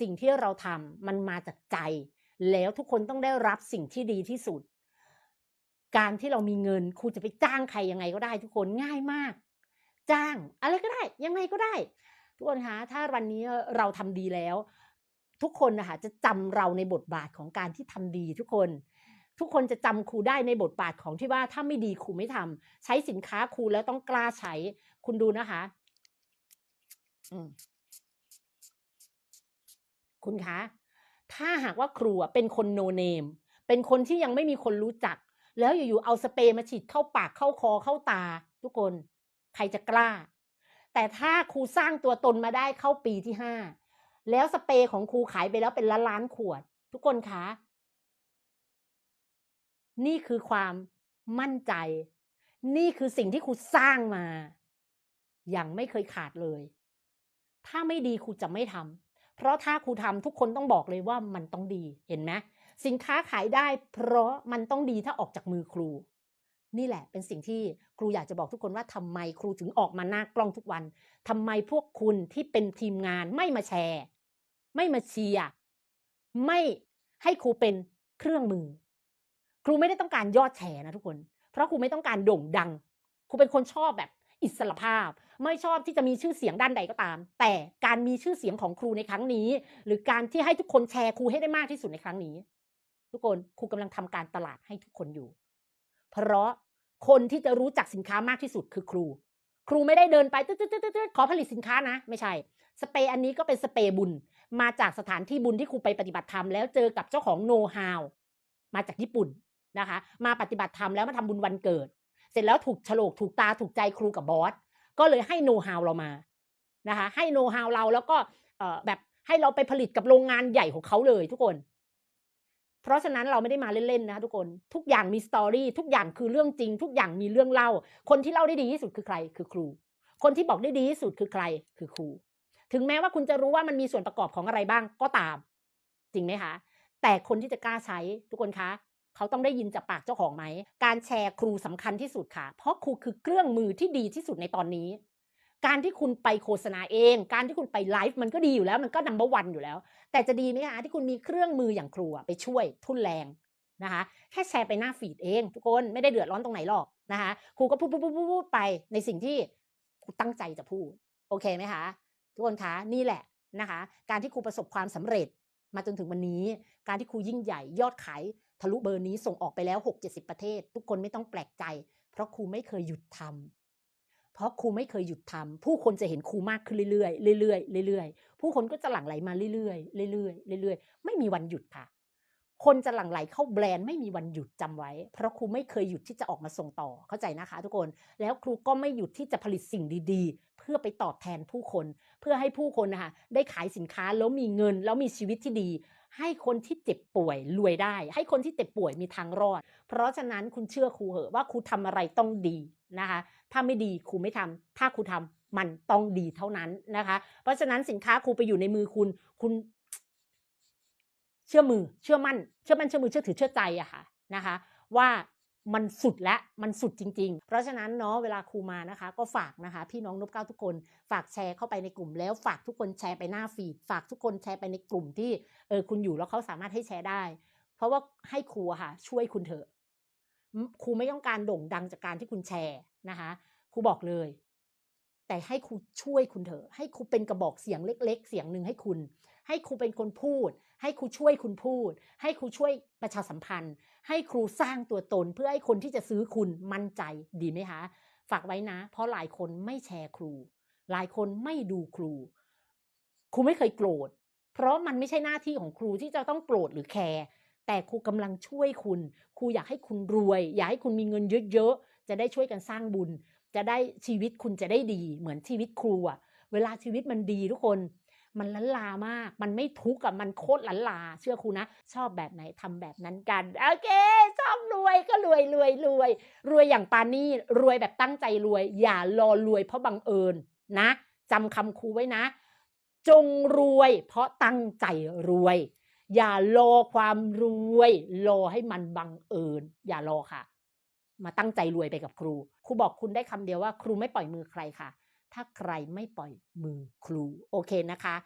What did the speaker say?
สิ่งที่เราทำมันมาจากใจ แล้วทุกคนต้องได้รับสิ่งที่ดีที่สุด การที่เรามีเงินครูจะไปจ้างใครยังไงก็ได้ ทุกคนง่ายมาก จ้างอะไรก็ได้ ยังไงก็ได้ ทุกคนคะถ้าวันนี้เราทำดีแล้ว ทุกคนนะคะจะจำเราในบทบาทของการที่ทำดีทุกคนทุกคนจะจำครูได้ในบทบาทของที่ว่าถ้าไม่ดีครูไม่ทำใช้สินค้าครูแล้วต้องกล้าใช้ คุณดูนะคะ อืม คุณคะ ถ้าหากว่าครูเป็นคนโนเนม เป็นคนที่ยังไม่มีคนรู้จัก แล้วอยู่ๆเอาสเปรย์มาฉีดเข้าปากเข้าคอเข้าตา ทุกคน ใครจะกล้า แต่ถ้าครูสร้างตัวตนมาได้เข้าปีที่ห้าแล้วสเปรย์ของครูขายไปแล้วเป็นล้านล้านขวด ทุกคนคะ นี่คือความมั่นใจ นี่คือสิ่งที่ครูสร้างมา อย่างไม่เคยขาดเลย ถ้าไม่ดีครูจะไม่ทำ เพราะถ้าครูทำทุกคนต้องบอกเลยว่ามันต้องดีเห็นไหมสินค้าขายได้ เพราะมันต้องดีถ้าออกจากมือครู นี่แหละเป็นสิ่งที่ครูอยากจะบอกทุกคนว่าทำไมครูถึงออกมาหน้ากล้องทุกวันทำไมพวกคุณที่เป็นทีมงานไม่มาแชร์ ไม่มาเชียร์ไม่ให้ครูเป็นเครื่องมือ ครูไม่ได้ต้องการยอดแชร์นะทุกคน เพราะครูไม่ต้องการโด่งดัง ครูเป็นคนชอบแบบอิสระภาพ ไม่ชอบที่จะมีชื่อเสียงด้านใดก็ตาม แต่การมีชื่อเสียงของครูในครั้งนี้ หรือการที่ให้ทุกคนแชร์ครูให้ได้มากที่สุดในครั้งนี้ ทุกคนครูกำลังทำการตลาดให้ทุกคนอยู่ เพราะคนที่จะรู้จักสินค้ามากที่สุดคือครู ครูไม่ได้เดินไปตึ๊ดๆๆๆขอผลิตสินค้านะ ไม่ใช่ สเปรย์อันนี้ก็เป็นสเปรย์บุญ มาจากสถานที่บุญที่ครูไปปฏิบัติธรรมแล้วเจอกับเจ้าของโน้ตฮาวมาจากญี่ปุ่นนะคะ มาปฏิบัติธรรมแล้วมาทำบุญวันเกิด เสร็จแล้วถูกฉลกถูกตาถูกใจครูกับบอส ก็เลยให้โน้ตฮาวเรามานะคะให้โน้ตฮาวเราแล้วก็แบบให้เราไปผลิตกับโรงงานใหญ่ของเขาเลยทุกคน เพราะฉะนั้นเราไม่ได้มาเล่นๆนะคะทุกคน ทุกอย่างมีสตอรี่ทุกอย่างคือเรื่องจริง ทุกอย่างมีเรื่องเล่า คนที่เล่าได้ดีที่สุดคือใคร คือครู คนที่บอกได้ดีที่สุดคือใคร คือครู ถึงแม้ว่าคุณจะรู้ว่ามันมีส่วนประกอบของอะไรบ้างก็ตาม จริงไหมคะ แต่คนที่จะกล้าใช้ทุกคนคะ เขาต้องได้ยินจากปากเจ้าของไหม การแชร์ครูสำคัญที่สุดค่ะ เพราะครูคือเครื่องมือที่ดีที่สุดในตอนนี้ การที่คุณไปโฆษณาเอง การที่คุณไปไลฟ์มันก็ดีอยู่แล้ว มันก็นัมเบอร์วันอยู่แล้ว แต่จะดีไหมคะที่คุณมีเครื่องมืออย่างครูไปช่วยทุนแรงนะคะ แค่แชร์ไปหน้าฟีดเอง ทุกคนไม่ได้เดือดร้อนตรงไหนหรอกนะคะ ครูก็พูดพูดพูดพูดไปในสิ่งที่ครูตั้งใจจะพูด โอเคไหมคะ ทุกคนคะนี่แหละนะคะ การที่ครูประสบความสำเร็จมาจนถึงวันนี้ การที่ครูยิ่งใหญ่ยอดขาย ทะลุเบอร์นี้ส่งออกไปแล้ว 6-70 ประเทศ ทุกคนไม่ต้องแปลกใจ เพราะครูไม่เคยหยุดทำเพราะครูไม่เคยหยุดทำผู้คนจะเห็นครูมากขึ้นเรื่อยๆเรื่อยๆเรื่อยๆ ผู้คนก็จะหลั่งไหลมาเรื่อยๆเรื่อยๆเรื่อยๆ ไม่มีวันหยุดค่ะ คนจะหลั่งไหลเข้าแบรนด์ไม่มีวันหยุดจำไว้ เพราะครูไม่เคยหยุดที่จะออกมาส่งต่อเข้าใจนะคะ ทุกคนแล้วครูก็ไม่หยุดที่จะผลิตสิ่งดี ๆ เพื่อไปตอบแทนผู้คน เพื่อให้ผู้คนนะคะได้ขายสินค้าแล้วมีเงินแล้วมีชีวิตที่ดี ให้คนที่เจ็บป่วยรวยได้ ให้คนที่เจ็บป่วยมีทางรอด เพราะฉะนั้นคุณเชื่อครูเหอะว่าครูทำอะไรต้องดีนะคะ ถ้าไม่ดีครูไม่ทำถ้าครูทำมันต้องดีเท่านั้นนะคะ เพราะฉะนั้นสินค้าครูไปอยู่ในมือคุณ คุณ เชื่อมือ เชื่อมั่น เชื่อมั่นเชื่อมือเชื่อถือเชื่อใจอะค่ะนะคะ ว่า มันสุดและมันสุดจริง ๆ เพราะฉะนั้นเนาะเวลาครูมานะคะ ก็ฝากนะคะ พี่น้องนบเก้าทุกคน ฝากแชร์เข้าไปในกลุ่มแล้วฝากทุกคนแชร์ไปหน้าฟีดฝากทุกคนแชร์ไปในกลุ่มที่เออคุณอยู่แล้วเขาสามารถให้แชร์ได้ เพราะว่าให้ครูค่ะ ช่วยคุณเถอะครูไม่ต้องการโด่งดังจากการที่คุณแชร์นะคะครูบอกเลย แต่ให้ครูช่วยคุณเถอะให้ครูเป็นกระบอกเสียงเล็ก ๆ เสียงหนึ่งให้คุณ ให้ครูเป็นคนพูด ให้ครูช่วยคุณพูด ให้ครูช่วยประชาสัมพันธ์ ให้ครูสร้างตัวตนเพื่อให้คนที่จะซื้อคุณมั่นใจดีไหมคะ ฝากไว้นะ เพราะหลายคนไม่แชร์ครู หลายคนไม่ดูครู ครูไม่เคยโกรธ เพราะมันไม่ใช่หน้าที่ของครูที่จะต้องโกรธหรือแคร์แต่ครูกำลังช่วยคุณ ครูอยากให้คุณรวย อยากให้คุณมีเงินเยอะๆ จะได้ช่วยกันสร้างบุญ จะได้ชีวิตคุณจะได้ดี เหมือนชีวิตครูอะเวลาชีวิตมันดีทุกคน มันล้นลามาก มันไม่ทุกข์อะมันโคตรล้นลา เชื่อครูนะ ชอบแบบไหนทำแบบนั้นกัน โอเคชอบรวยก็รวยรวยรวยรวยอย่างปานี่รวยแบบตั้งใจรวย อย่ารอรวยเพราะบังเอิญนะจำคำครูไว้นะ จงรวยเพราะตั้งใจรวย อย่ารอความรวย รอให้มันบังเอิญ อย่ารอค่ะ มาตั้งใจรวยไปกับครู ครูบอกคุณได้คำเดียวว่า ครูไม่ปล่อยมือใครค่ะ ถ้าใครไม่ปล่อยมือครู โอเคนะคะ